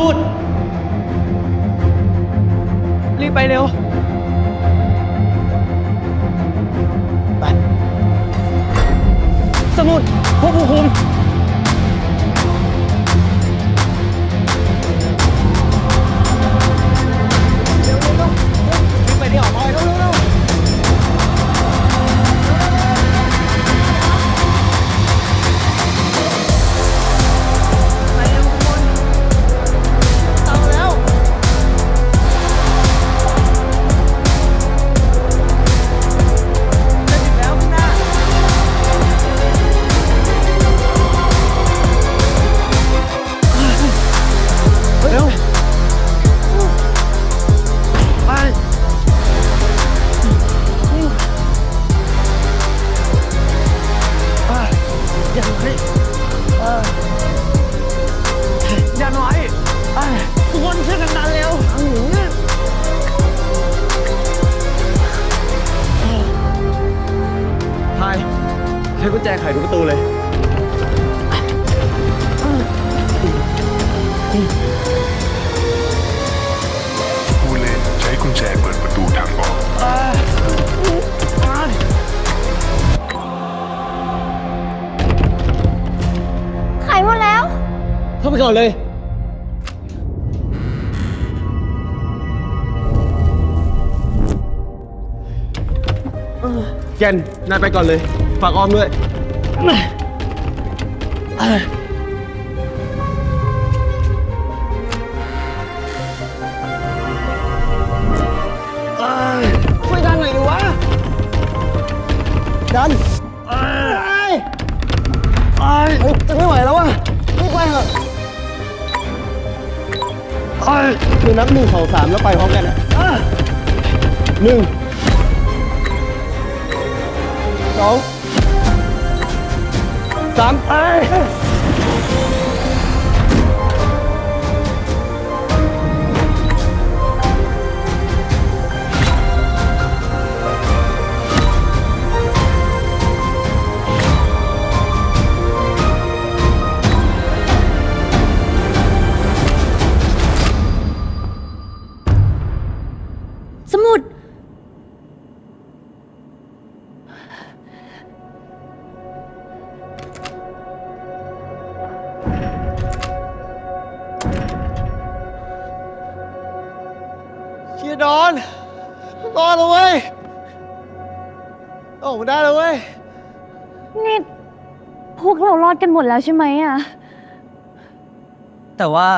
มุดรีบไปเร็ว ไป สมุดพวกผู้คุม ใช้กุญแจไขทุกประตูเลย ผู้เล่นใช้กุญแจเปิดประตูทางออก ขายหมดแล้ว เข้าไปก่อนเลยแกนนายไปก่อนเลย ฝากออมด้วย ช่วยดันหน่อยดิวะ ดันเอ้ยเอ้ยจะไม่ไหวแล้ววะรีบไปเถอะเอ้เดี๋ยวนับหนึ่งสองสามแล้วไปพร้อมกันนะหนึ่งสอง สามไป ดอนรอดแล้วเว้ยออกมาได้แล้วเว้ย นี่พวกเรารอดกันหมดแล้วใช่ไหมอะ แต่ว่า